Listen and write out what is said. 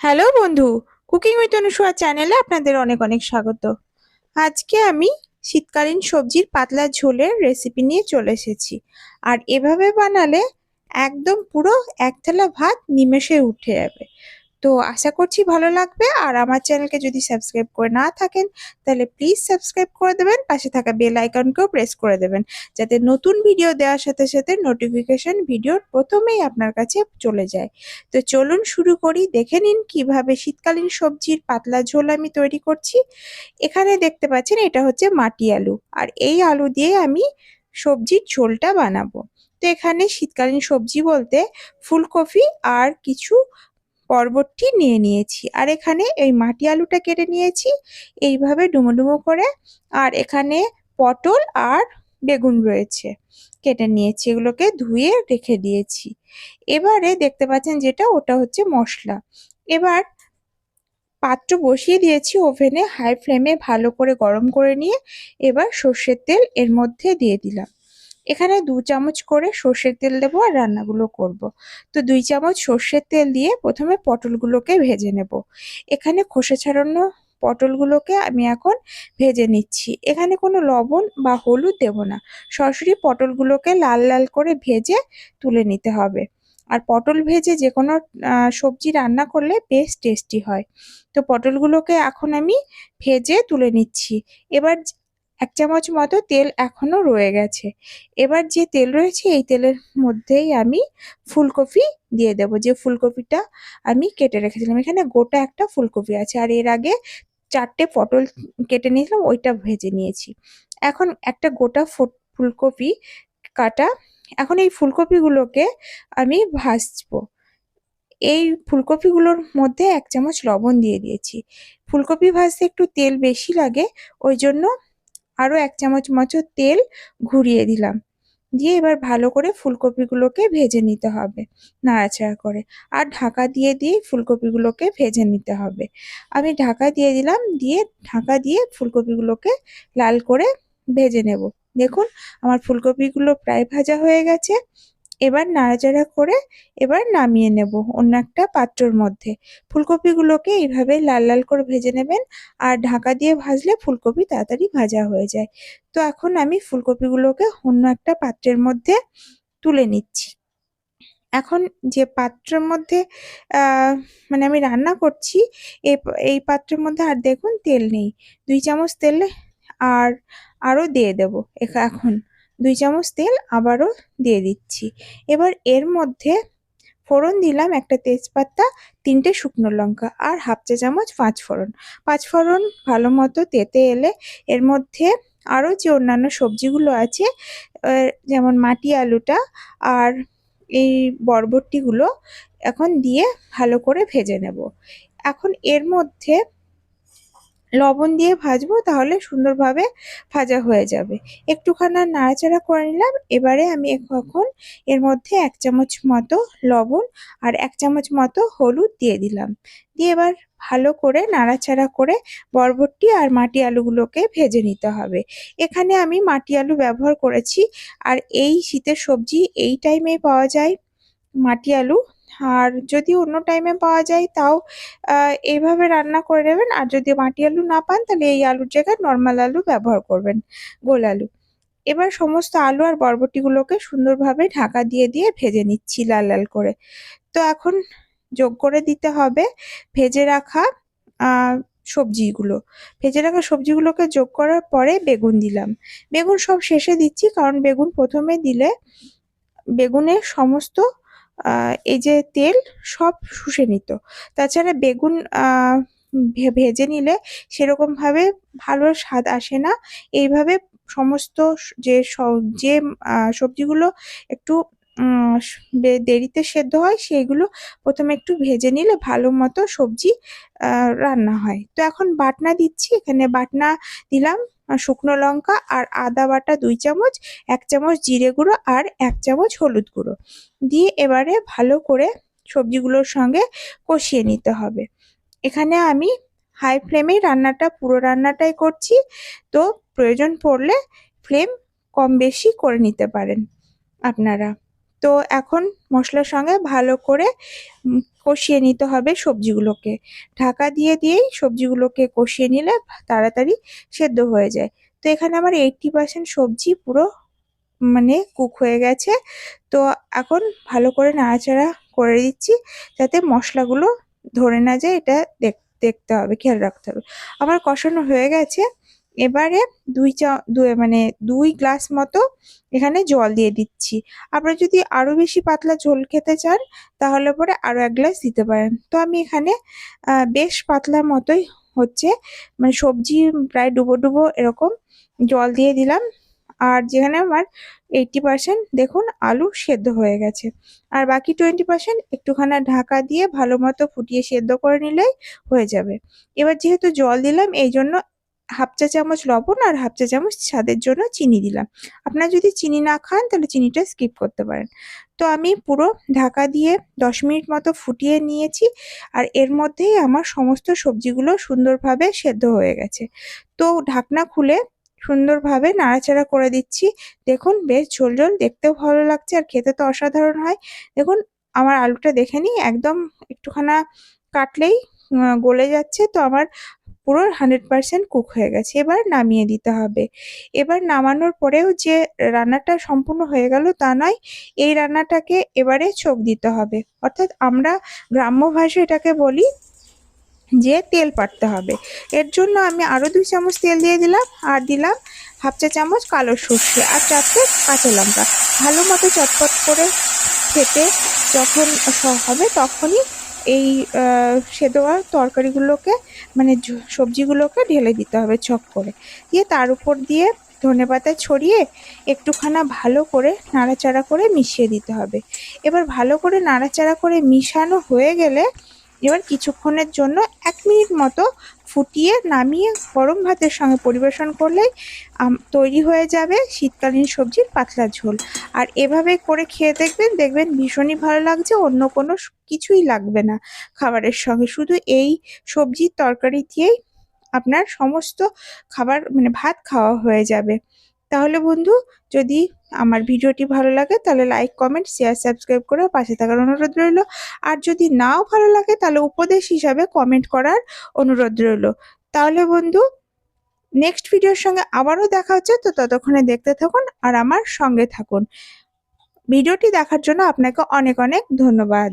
Hello বন্ধু cooking with Anusuya চ্যানেলে আপনাদের অনেক অনেক স্বাগত। আজকে আমি শীতকালীন সবজির পাতলা ঝোলের রেসিপি নিয়ে চলে এসেছি। আর এভাবে বানালে একদম পুরো এক থালা ভাত নিমেষে উঠে যাবে। তো আশা করছি ভালো লাগবে। আর আমার চ্যানেলকে যদি সাবস্ক্রাইব করে না থাকেন, তাহলে প্লিজ সাবস্ক্রাইব করে দেবেন, পাশে থাকা বেল আইকনকেও প্রেস করে দেবেন, যাতে নতুন ভিডিও দেওয়ার সাথে সাথে নোটিফিকেশন ভিডিওর প্রথমেই আপনার কাছে চলে যায়। তো চলুন শুরু করি, দেখে নিন কীভাবে শীতকালীন সবজির পাতলা ঝোল আমি তৈরি করছি। এখানে দেখতে পাচ্ছেন এটা হচ্ছে মাটি আলু, আর এই আলু দিয়ে আমি সবজির ঝোলটা বানাবো। তো এখানে শীতকালীন সবজি বলতে ফুলকপি আর কিছু বরবটি নিয়ে নিয়েছি। আর এখানে এই মাটি আলুটা কেটে নিয়েছি। এইভাবে ডুমো ডুমো করে আর এখানে পটল আর বেগুন রয়েছে কেটে নিয়েছি। এগুলোকে ধুয়ে রেখে দিয়েছি। এবারে দেখতে পাচ্ছেন যেটা, ওটা হচ্ছে মশলা। এবার পাত্র বসিয়ে দিয়েছি ওভেনে হাই ফ্লেমে ভালো করে গরম করে নিয়ে এবার সর্ষের তেল এর মধ্যে দিয়ে দিলাম। এখানে দু চামচ করে সর্ষের তেল দেবো আর রান্নাগুলো করব। তো দুই চামচ সর্ষের তেল দিয়ে প্রথমে পটলগুলোকে ভেজে নেব। এখানে খোসা ছাড়ানো পটলগুলোকে আমি এখন ভেজে নিচ্ছি। এখানে কোনো লবণ বা হলুদ দেব না। সরাসরি পটলগুলোকে লাল লাল করে ভেজে তুলে নিতে হবে। আর পটল ভেজে যে কোনো সবজি রান্না করলে বেশ টেস্টি হয়। তো পটলগুলোকে এখন আমি ভেজে তুলে নিচ্ছি। এবার এক চামচ মতো তেল এখনও রয়ে গেছে। এবার যে তেল রয়েছে, এই তেলের মধ্যেই আমি ফুলকপি দিয়ে দেব। যে ফুলকপিটা আমি কেটে রেখেছিলাম, এখানে গোটা একটা ফুলকপি আছে। আর এর আগে চারটে পটল কেটে নিয়েছিলাম, ওইটা ভেজে নিয়েছি। এখন একটা গোটা ফুলকপি কাটা, এখন এই ফুলকপিগুলোকে আমি ভাজবো। এই ফুলকপিগুলোর মধ্যে এক চামচ লবণ দিয়ে দিয়েছি। ফুলকপি ভাজতে একটু তেল বেশি লাগে, ওই জন্য আরও এক চামচ মতো তেল ঘুরিয়ে দিলাম। দিয়ে এবার ভালো করে ফুলকপিগুলোকে ভেজে নিতে হবে, নাড়াচাড়া করে। আর ঢাকা দিয়ে দিয়ে ফুলকপিগুলোকে ভেজে নিতে হবে। আমি ঢাকা দিয়ে দিলাম, দিয়ে ঢাকা দিয়ে ফুলকপিগুলোকে লাল করে ভেজে নেব। দেখুন, আমার ফুলকপিগুলো প্রায় ভাজা হয়ে গেছে। এবার নাড়াচাড়া করে এবার নামিয়ে নেব অন্য একটা পাত্রর মধ্যে। ফুলকপিগুলোকে এইভাবে লাল লাল করে ভেজে নেবেন আর ঢাকা দিয়ে ভাজলে ফুলকপি তাড়াতাড়ি ভাজা হয়ে যায়। তো এখন আমি ফুলকপিগুলোকে অন্য একটা পাত্রের মধ্যে তুলে নিচ্ছি। এখন যে পাত্রের মধ্যে মানে আমি রান্না করছি এই পাত্রের মধ্যে আর দেখুন তেল নেই। দুই চামচ তেল আর আরও দিয়ে দেবো এখন। দুই চামচ তেল আবারও দিয়ে দিচ্ছি। এবার এর মধ্যে ফোড়ন দিলাম একটা তেজপাতা, তিনটে শুকনো লঙ্কা আর হাফ চা চামচ পাঁচ ফোড়ন। পাঁচ ফোড়ন ভালো মতো তেতে এলে এর মধ্যে আরও যে অন্যান্য সবজিগুলো আছে যেমন মাটি আলুটা আর এই বরবটিগুলো এখন দিয়ে ভালো করে ভেজে নেব। এখন এর মধ্যে লবণ দিয়ে ভাজবো, তাহলে সুন্দরভাবে ভাজা হয়ে যাবে। একটুখানা নাড়াচাড়া করে নিলাম, এবারে আমি এখন এর মধ্যে এক চামচ মতো লবণ আর এক চামচ মতো হলুদ দিয়ে দিলাম। দিয়ে এবার ভালো করে নাড়াচাড়া করে বরবটি আর মাটি আলুগুলোকে ভেজে নিতে হবে। এখানে আমি মাটি আলু ব্যবহার করেছি, আর এই শীতের সবজি এই টাইমে পাওয়া যায় মাটি আলু আর যদি অন্য টাইমে পাওয়া যায়, তাও এইভাবে রান্না করে নেবেন। আর যদি মাটি আলু না পান, তাহলে এই আলুর জায়গায় নর্মাল আলু ব্যবহার করবেন, গোল আলু। এবার সমস্ত আলু আর বরবটিগুলোকে সুন্দরভাবে ঢাকা দিয়ে দিয়ে ভেজে নিচ্ছি লাল লাল করে। তো এখন যোগ করে দিতে হবে ভেজে রাখা সবজিগুলো। ভেজে রাখা সবজিগুলোকে যোগ করার পরে বেগুন দিলাম। বেগুন সব শেষে দিচ্ছি, কারণ বেগুন প্রথমে দিলে বেগুনের সমস্ত এই যে তেল সব শুষে নিত। তাছাড়া বেগুন ভেজে নিলে সেরকমভাবে ভালো স্বাদ আসে না। এইভাবে সমস্ত যে যে সবজিগুলো একটু দেরিতে সেদ্ধ হয় সেইগুলো প্রথমে একটু ভেজে নিলে ভালো মতো সবজি রান্না হয়। তো এখন বাটনা দিচ্ছি। এখানে বাটনা দিলাম। শুকনো লঙ্কা আর আদা বাটা দুই চামচ, এক চামচ জিরে গুঁড়ো আর এক চামচ হলুদ গুঁড়ো। দিয়ে এবারে ভালো করে সবজিগুলোর সঙ্গে কষিয়ে নিতে হবে। এখানে আমি হাই ফ্লেমেই রান্নাটা, পুরো রান্নাটাই করছি। তো প্রয়োজন পড়লে ফ্লেম কম বেশি করে নিতে পারেন আপনারা। তো এখন মশলার সঙ্গে ভালো করে কষিয়ে নিতে হবে সবজিগুলোকে। ঢাকা দিয়ে দিয়েই সবজিগুলোকে কষিয়ে নিলে তাড়াতাড়ি সেদ্ধ হয়ে যায়। তো এখানে আমার এইটটি পার্সেন্ট সবজি পুরো মানে কুক হয়ে গেছে। তো এখন ভালো করে নাড়াচাড়া করে দিচ্ছি যাতে মশলাগুলো ধরে না যায়, এটা দেখ- দেখতে হবে, খেয়াল রাখতে হবে। আমার কষানো হয়ে গেছে। এবারে দুই চা মানে দুই গ্লাস মতো এখানে জল দিয়ে দিচ্ছি। আপনারা যদি আরও বেশি পাতলা ঝোল খেতে চান, তাহলে পরে আরও এক গ্লাস দিতে পারেন। তো আমি এখানে বেশ পাতলা মতোই হচ্ছে মানে সবজি প্রায় ডুবো ডুবো এরকম জল দিয়ে দিলাম। আর যেখানে আমার এইটটি পার্সেন্ট, দেখুন আলু সেদ্ধ হয়ে গেছে। আর বাকি টোয়েন্টি পার্সেন্ট একটুখানি ঢাকা দিয়ে ভালো মতো ফুটিয়ে সেদ্ধ করে নিলেই হয়ে যাবে। এবার যেহেতু জল দিলাম এই জন্য হাফ চা চামচ লবণ আর হাফ চা চামচ স্বাদের জন্য চিনি দিলাম। আপনারা যদি চিনি না খান, তাহলে চিনিটা স্কিপ করতে পারেন। তো আমি পুরো ঢাকা দিয়ে দশ মিনিট মতো ফুটিয়ে নিয়েছি আর এর মধ্যেই আমার সমস্ত সবজিগুলো সুন্দরভাবে সেদ্ধ হয়ে গেছে। তো ঢাকনা খুলে সুন্দরভাবে নাড়াচাড়া করে দিচ্ছি। দেখুন, বেশ ঝোল ঝোল, দেখতেও ভালো লাগছে আর খেতে তো অসাধারণ হয়। দেখুন, আমার আলুটা দেখে নিই, একদম একটুখানা কাটলেই গলে যাচ্ছে। তো আমার পুরো হান্ড্রেড পার্সেন্ট কুক হয়ে গেছে, এবার নামিয়ে দিতে হবে। এবার নামানোর পরেও যে রান্নাটা সম্পূর্ণ হয়ে গেল তা নয়, এই রান্নাটাকে এবারে চোখ দিতে হবে। অর্থাৎ আমরা গ্রাম্য ভাষায় এটাকে বলি যে তেল পাড়তে হবে। এর জন্য আমি আরও দুই চামচ তেল দিয়ে দিলাম, আর দিলাম হাফ চা চামচ কালো সর্ষে আর চারটে কাঁচা লঙ্কা। ভালো মতো চটপট করে খেতে যখন হবে তখনই এই সে দেওয়া তরকারিগুলোকে মানে সবজিগুলোকে ঢেলে দিতে হবে চক করে। দিয়ে তার উপর দিয়ে ধনে পাতা ছড়িয়ে একটুখানা ভালো করে নাড়াচাড়া করে মিশিয়ে দিতে হবে। এবার ভালো করে নাড়াচাড়া করে মিশানো হয়ে গেলে এবার কিছুক্ষণের জন্য এক মিনিট মতো ফুটিয়ে নামিয়ে গরম ভাতের সঙ্গে পরিবেশন করলেই তৈরি হয়ে যাবে শীতকালীন সবজির পাতলা ঝোল। আর এভাবে করে খেয়ে দেখবেন দেখবেন ভীষণই ভালো লাগছে, অন্য কোনো কিছুই লাগবে না খাবারের সঙ্গে। শুধু এই সবজির তরকারি দিয়েই আপনার সমস্ত খাবার মানে ভাত খাওয়া হয়ে যাবে। তাহলে বন্ধু, যদি আমার ভিডিওটি ভালো লাগে, তাহলে লাইক কমেন্ট শেয়ার সাবস্ক্রাইব করে পাশে থাকার অনুরোধ রইল। আর যদি নাও ভালো লাগে, তাহলে উপদেশ হিসাবে কমেন্ট করার অনুরোধ রইল। তাহলে বন্ধু নেক্সট ভিডিওর সঙ্গে আবারও দেখা হচ্ছে, তো ততক্ষণে দেখতে থাকুন আর আমার সঙ্গে থাকুন। ভিডিওটি দেখার জন্য আপনাকে অনেক অনেক ধন্যবাদ।